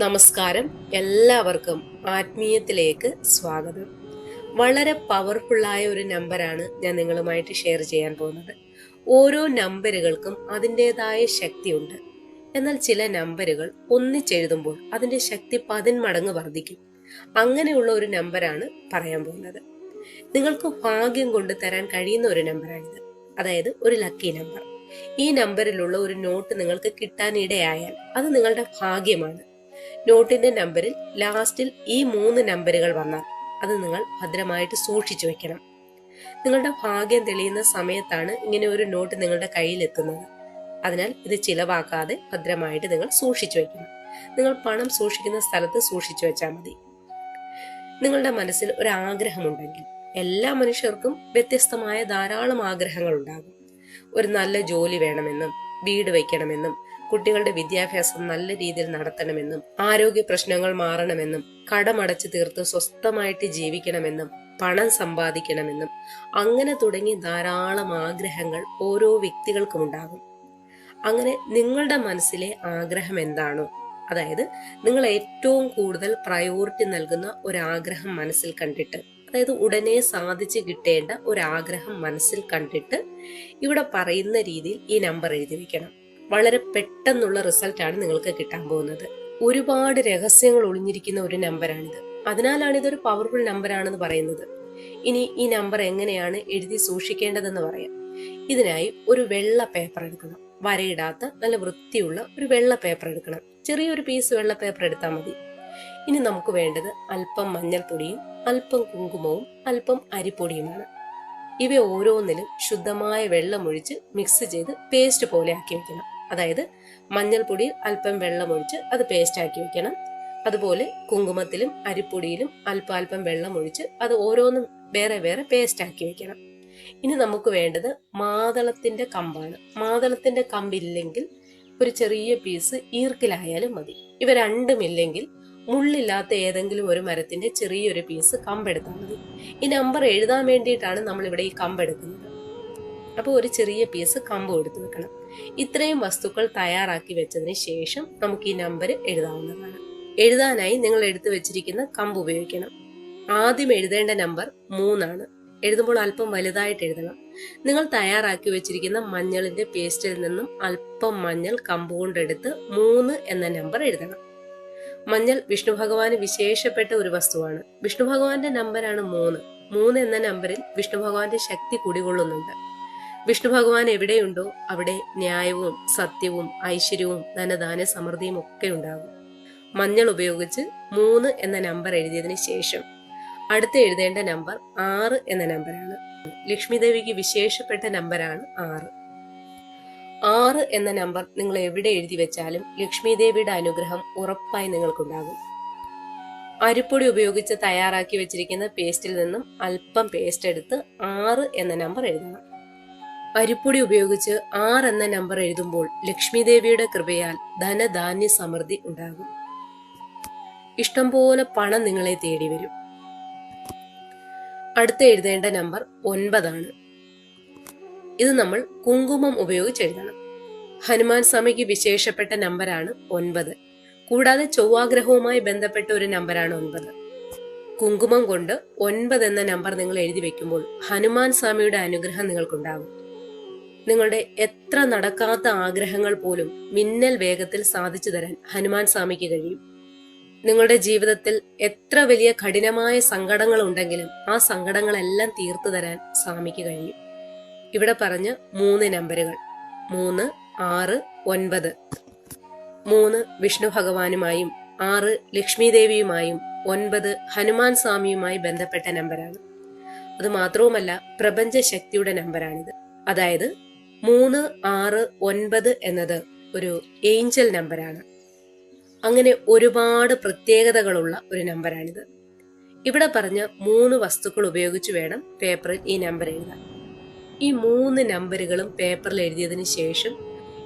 നമസ്കാരം. എല്ലാവർക്കും ആത്മീയത്തിലേക്ക് സ്വാഗതം. വളരെ പവർഫുള്ളായ ഒരു നമ്പറാണ് ഞാൻ നിങ്ങളുമായിട്ട് ഷെയർ ചെയ്യാൻ പോകുന്നത്. ഓരോ നമ്പറുകൾക്കും അതിന്റെതായ ശക്തിയുണ്ട്. എന്നാൽ ചില നമ്പറുകൾ ഒന്നിച്ചെഴുതുമ്പോൾ അതിന്റെ ശക്തി പതിന്മടങ്ങ് വർദ്ധിക്കും. അങ്ങനെയുള്ള ഒരു നമ്പറാണ് പറയാൻ പോകുന്നത്. നിങ്ങൾക്ക് ഭാഗ്യം കൊണ്ട് തരാൻ കഴിയുന്ന ഒരു നമ്പറാണിത് അതായത് ഒരു ലക്കി നമ്പർ ഈ നമ്പറിലുള്ള ഒരു നോട്ട് നിങ്ങൾക്ക് കിട്ടാൻ ഇടയായാൽ അത് നിങ്ങളുടെ ഭാഗ്യമാണ്. നോട്ടിന്റെ നമ്പറിൽ ലാസ്റ്റിൽ ഈ മൂന്ന് നമ്പറുകൾ വന്നാൽ അത് നിങ്ങൾ ഭദ്രമായിട്ട് സൂക്ഷിച്ചു വെക്കണം. നിങ്ങളുടെ ഭാഗ്യം തെളിയുന്ന സമയത്താണ് ഇങ്ങനെ ഒരു നോട്ട് നിങ്ങളുടെ കയ്യിൽ എത്തുന്നത് അതിനാൽ ഇത് ചിലവാക്കാതെ ഭദ്രമായിട്ട് നിങ്ങൾ സൂക്ഷിച്ചു വെക്കണം. നിങ്ങൾ പണം സൂക്ഷിക്കുന്ന സ്ഥലത്ത് സൂക്ഷിച്ചു വെച്ചാൽ മതി. നിങ്ങളുടെ മനസ്സിൽ ഒരു ആഗ്രഹമുണ്ടെങ്കിൽ എല്ലാ മനുഷ്യർക്കും വ്യത്യസ്തമായ ധാരാളം ആഗ്രഹങ്ങൾ ഉണ്ടാകും. ഒരു നല്ല ജോലി വേണമെന്നും വീട് വയ്ക്കണമെന്നും കുട്ടികളുടെ വിദ്യാഭ്യാസം നല്ല രീതിയിൽ നടത്തണമെന്നും ആരോഗ്യ പ്രശ്നങ്ങൾ മാറണമെന്നും കടമടച്ചു തീർത്ത് സ്വസ്ഥമായിട്ട് ജീവിക്കണമെന്നും പണം സമ്പാദിക്കണമെന്നും അങ്ങനെ തുടങ്ങി ധാരാളം ആഗ്രഹങ്ങൾ ഓരോ വ്യക്തികൾക്കും ഉണ്ടാകും. അങ്ങനെ നിങ്ങളുടെ മനസ്സിലെ ആഗ്രഹം എന്താണോ അതായത് നിങ്ങൾ ഏറ്റവും കൂടുതൽ പ്രയോറിറ്റി നൽകുന്ന ഒരാഗ്രഹം മനസ്സിൽ കണ്ടിട്ട് അതായത് ഉടനെ സാധിച്ചു കിട്ടേണ്ട ഒരാഗ്രഹം മനസ്സിൽ കണ്ടിട്ട് ഇവിടെ പറയുന്ന രീതിയിൽ ഈ നമ്പർ എഴുതി വെക്കണം. വളരെ പെട്ടെന്നുള്ള റിസൾട്ടാണ് നിങ്ങൾക്ക് കിട്ടാൻ പോകുന്നത്. ഒരുപാട് രഹസ്യങ്ങൾ ഒളിഞ്ഞിരിക്കുന്ന ഒരു നമ്പറാണിത്. അതിനാലാണ് ഇതൊരു പവർഫുൾ നമ്പറാണെന്ന് പറയുന്നത്. ഇനി ഈ നമ്പർ എങ്ങനെയാണ് എഴുതി സൂക്ഷിക്കേണ്ടതെന്ന് പറയാം. ഇതിനായി ഒരു വെള്ള പേപ്പർ എടുക്കണം. വരയിടാത്ത നല്ല വൃത്തിയുള്ള ഒരു വെള്ള പേപ്പർ എടുക്കണം. ചെറിയൊരു പീസ് വെള്ള പേപ്പർ എടുത്താൽ മതി. ഇനി നമുക്ക് വേണ്ടത് അല്പം മഞ്ഞൾപ്പൊടിയും അല്പം കുങ്കുമവും അല്പം അരിപ്പൊടിയുമാണ്. ഇവ ഓരോന്നിലും ശുദ്ധമായ വെള്ളമൊഴിച്ച് മിക്സ് ചെയ്ത് പേസ്റ്റ് പോലെ ആക്കി വെക്കണം. അതായത് മഞ്ഞൾപ്പൊടിയിൽ അല്പം വെള്ളമൊഴിച്ച് അത് പേസ്റ്റ് ആക്കി വെക്കണം. അതുപോലെ കുങ്കുമത്തിലും അരിപ്പൊടിയിലും അല്പം അല്പം വെള്ളമൊഴിച്ച് അത് ഓരോന്നും വേറെ വേറെ പേസ്റ്റ് ആക്കി വെക്കണം. ഇനി നമുക്ക് വേണ്ടത് മാതളത്തിന്റെ കമ്പാണ്. മാതളത്തിന്റെ കമ്പില്ലെങ്കിൽ ഒരു ചെറിയ പീസ് ഈർക്കിലായാലും മതി. ഇവ രണ്ടും ഇല്ലെങ്കിൽ മുള്ളില്ലാത്ത ഏതെങ്കിലും ഒരു മരത്തിന്റെ ചെറിയൊരു പീസ് കമ്പെടുത്താൽ മതി. ഈ നമ്പർ എഴുതാൻ വേണ്ടിയിട്ടാണ് നമ്മൾ ഇവിടെ ഈ കമ്പെടുക്കുന്നത്. അപ്പോൾ ഒരു ചെറിയ പീസ് കമ്പ് എടുത്ത് വെക്കണം. ഇത്രയും വസ്തുക്കൾ തയ്യാറാക്കി വെച്ചതിന് ശേഷം നമുക്ക് ഈ നമ്പർ എഴുതാവുന്നതാണ്. എഴുതാനായി നിങ്ങൾ എടുത്തു വെച്ചിരിക്കുന്ന കമ്പ് ഉപയോഗിക്കണം. ആദ്യം എഴുതേണ്ട നമ്പർ മൂന്നാണ്. എഴുതുമ്പോൾ അല്പം വലുതായിട്ട് എഴുതണം. നിങ്ങൾ തയ്യാറാക്കി വെച്ചിരിക്കുന്ന മഞ്ഞളിന്റെ പേസ്റ്റിൽ നിന്നും അല്പം മഞ്ഞൾ കമ്പ് കൊണ്ടെടുത്ത് മൂന്ന് എന്ന നമ്പർ എഴുതണം. മഞ്ഞൾ വിഷ്ണു ഭഗവാന് വിശേഷപ്പെട്ട ഒരു വസ്തുവാണ്. വിഷ്ണു ഭഗവാന്റെ നമ്പറാണ് മൂന്ന്. മൂന്ന് എന്ന നമ്പറിൽ വിഷ്ണു ഭഗവാന്റെ ശക്തി കുടികൊള്ളുന്നുണ്ട് വിഷ്ണു ഭഗവാൻ എവിടെയുണ്ടോ അവിടെ ന്യായവും സത്യവും ഐശ്വര്യവും ധനദാന സമൃദ്ധിയും ഒക്കെ ഉണ്ടാകും. മഞ്ഞൾ ഉപയോഗിച്ച് മൂന്ന് എന്ന നമ്പർ എഴുതിയതിനു ശേഷം അടുത്ത് എഴുതേണ്ട നമ്പർ ആറ് എന്ന നമ്പറാണ് ലക്ഷ്മി ദേവിക്ക് വിശേഷപ്പെട്ട നമ്പറാണ് ആറ്. ആറ് എന്ന നമ്പർ നിങ്ങൾ എവിടെ എഴുതി വെച്ചാലും ലക്ഷ്മി ദേവിയുടെ അനുഗ്രഹം ഉറപ്പായി നിങ്ങൾക്കുണ്ടാകും. അരിപ്പൊടി ഉപയോഗിച്ച് തയ്യാറാക്കി വെച്ചിരിക്കുന്ന പേസ്റ്റിൽ നിന്നും അല്പം പേസ്റ്റ് എടുത്ത് ആറ് എന്ന നമ്പർ എഴുതണം. അരിപ്പൊടി ഉപയോഗിച്ച് ആർ എന്ന നമ്പർ എഴുതുമ്പോൾ ലക്ഷ്മി ദേവിയുടെ കൃപയാൽ ധനധാന്യ സമൃദ്ധി ഉണ്ടാകും. ഇഷ്ടംപോലെ പണം നിങ്ങളെ തേടി വരും. അടുത്ത് എഴുതേണ്ട നമ്പർ ഒൻപതാണ്. ഇത് നമ്മൾ കുങ്കുമം ഉപയോഗിച്ച് എഴുതണം. ഹനുമാൻ സ്വാമിക്ക് വിശേഷപ്പെട്ട നമ്പറാണ് ഒൻപത്. കൂടാതെ ചൊവ്വാഗ്രഹവുമായി ബന്ധപ്പെട്ട ഒരു നമ്പറാണ് ഒൻപത്. കുങ്കുമം കൊണ്ട് ഒൻപത് എന്ന നമ്പർ നിങ്ങൾ എഴുതി വെക്കുമ്പോൾ ഹനുമാൻ സ്വാമിയുടെ അനുഗ്രഹം നിങ്ങൾക്കുണ്ടാകും. നിങ്ങളുടെ എത്ര നടക്കാത്ത ആഗ്രഹങ്ങൾ പോലും മിന്നൽ വേഗത്തിൽ സാധിച്ചു തരാൻ ഹനുമാൻ സ്വാമിക്ക് കഴിയും. നിങ്ങളുടെ ജീവിതത്തിൽ എത്ര വലിയ കഠിനമായ സങ്കടങ്ങൾ ഉണ്ടെങ്കിലും ആ സങ്കടങ്ങളെല്ലാം തീർത്തു തരാൻ സ്വാമിക്ക് കഴിയും. ഇവിടെ പറഞ്ഞ മൂന്ന് നമ്പറുകൾ മൂന്ന് ആറ് ഒൻപത്. മൂന്ന് വിഷ്ണു ഭഗവാനുമായും ആറ് ലക്ഷ്മി ദേവിയുമായും ഒൻപത് ഹനുമാൻ സ്വാമിയുമായി ബന്ധപ്പെട്ട നമ്പരാണ്. അത് മാത്രവുമല്ല പ്രപഞ്ച ശക്തിയുടെ നമ്പരാണിത്. അതായത് മൂന്ന് ആറ് ഒൻപത് എന്നത് ഒരു ഏഞ്ചൽ നമ്പറാണ്. അങ്ങനെ ഒരുപാട് പ്രത്യേകതകളുള്ള ഒരു നമ്പറാണിത്. ഇവിടെ പറഞ്ഞ മൂന്ന് വസ്തുക്കൾ ഉപയോഗിച്ച് വേണം പേപ്പറിൽ ഈ നമ്പർ എഴുതാൻ. ഈ മൂന്ന് നമ്പറുകളും പേപ്പറിൽ എഴുതിയതിന് ശേഷം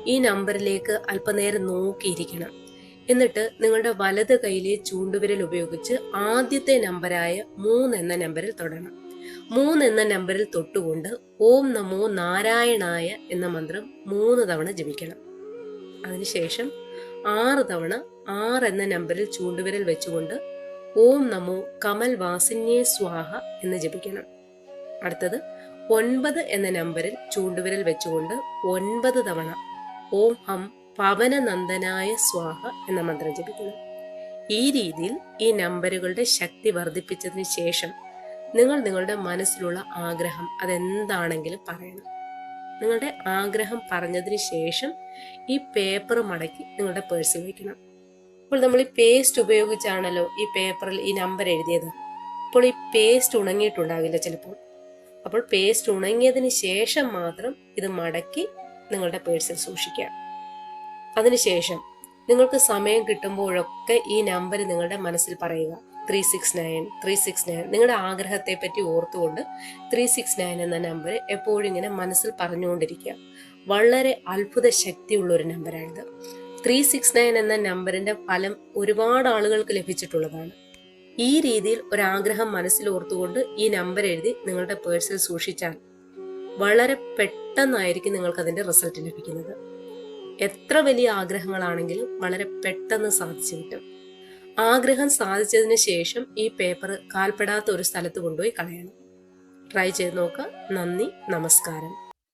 ഈ നമ്പറിലേക്ക് അല്പനേരം നോക്കിയിരിക്കണം. എന്നിട്ട് നിങ്ങളുടെ വലത് കൈയിലെ ചൂണ്ടുവിരൽ ഉപയോഗിച്ച് ആദ്യത്തെ നമ്പരായ മൂന്ന് എന്ന നമ്പറിൽ തൊടണം. മൂന്ന് എന്ന നമ്പറിൽ തൊട്ടുകൊണ്ട് ഓം നമോ നാരായണായ എന്ന മന്ത്രം മൂന്ന് തവണ ജപിക്കണം. അതിനുശേഷം ആറ് തവണ ആറ് എന്ന നമ്പറിൽ ചൂണ്ടുവിരൽ വെച്ചുകൊണ്ട് ഓം നമോ കമൽ വാസിന്യേ സ്വാഹ എന്ന് ജപിക്കണം. അടുത്തത് ഒൻപത് എന്ന നമ്പറിൽ ചൂണ്ടുവിരൽ വെച്ചുകൊണ്ട് ഒൻപത് തവണ ഓം ഹം പവനനന്ദനായ സ്വാഹ എന്ന മന്ത്രം ജപിക്കണം. ഈ രീതിയിൽ ഈ നമ്പറുകളുടെ ശക്തി വർദ്ധിപ്പിച്ചതിന് ശേഷം നിങ്ങൾ നിങ്ങളുടെ മനസ്സിലുള്ള ആഗ്രഹം അതെന്താണെങ്കിലും പറയണം. നിങ്ങളുടെ ആഗ്രഹം പറഞ്ഞതിന് ശേഷം ഈ പേപ്പർ മടക്കി നിങ്ങളുടെ പേഴ്സിൽ വയ്ക്കണം. അപ്പോൾ നമ്മൾ ഈ പേസ്റ്റ് ഉപയോഗിച്ചാണല്ലോ ഈ പേപ്പറിൽ ഈ നമ്പർ എഴുതിയത്. അപ്പോൾ ഈ പേസ്റ്റ് ഉണങ്ങിയിട്ടുണ്ടാവില്ല ചിലപ്പോൾ. അപ്പോൾ പേസ്റ്റ് ഉണങ്ങിയതിന് ശേഷം മാത്രം ഇത് മടക്കി നിങ്ങളുടെ പേഴ്സിൽ സൂക്ഷിക്കുക. അതിനുശേഷം നിങ്ങൾക്ക് സമയം കിട്ടുമ്പോഴൊക്കെ ഈ നമ്പർ നിങ്ങളുടെ മനസ്സിൽ പറയുക. Three six nine three six nine നിങ്ങളുടെ ആഗ്രഹത്തെ പറ്റി ഓർത്തുകൊണ്ട് ത്രീ സിക്സ് നയൻ എന്ന നമ്പർ എപ്പോഴും ഇങ്ങനെ മനസ്സിൽ പറഞ്ഞുകൊണ്ടിരിക്കുക. വളരെ അത്ഭുത ശക്തിയുള്ള ഒരു നമ്പറാണിത് ത്രീ സിക്സ് നയൻ എന്ന നമ്പറിന്റെ ഫലം ഒരുപാട് ആളുകൾക്ക് ലഭിച്ചിട്ടുള്ളതാണ്. ഈ രീതിയിൽ ഒരാഗ്രഹം മനസ്സിൽ ഓർത്തുകൊണ്ട് ഈ നമ്പർ എഴുതി നിങ്ങളുടെ പേഴ്സിൽ സൂക്ഷിച്ചാൽ വളരെ പെട്ടെന്നായിരിക്കും നിങ്ങൾക്ക് അതിന്റെ റിസൾട്ട് ലഭിക്കുന്നത്. എത്ര വലിയ ആഗ്രഹങ്ങളാണെങ്കിലും വളരെ പെട്ടെന്ന് സാധിച്ചു കിട്ടും. ആഗ്രഹം സാധിച്ചതിന് ശേഷം ഈ പേപ്പർ കാൽപ്പെടാത്ത ഒരു സ്ഥലത്ത് കൊണ്ടുപോയി കളയണം. ട്രൈ ചെയ്ത് നോക്കുക നന്ദി. നമസ്കാരം.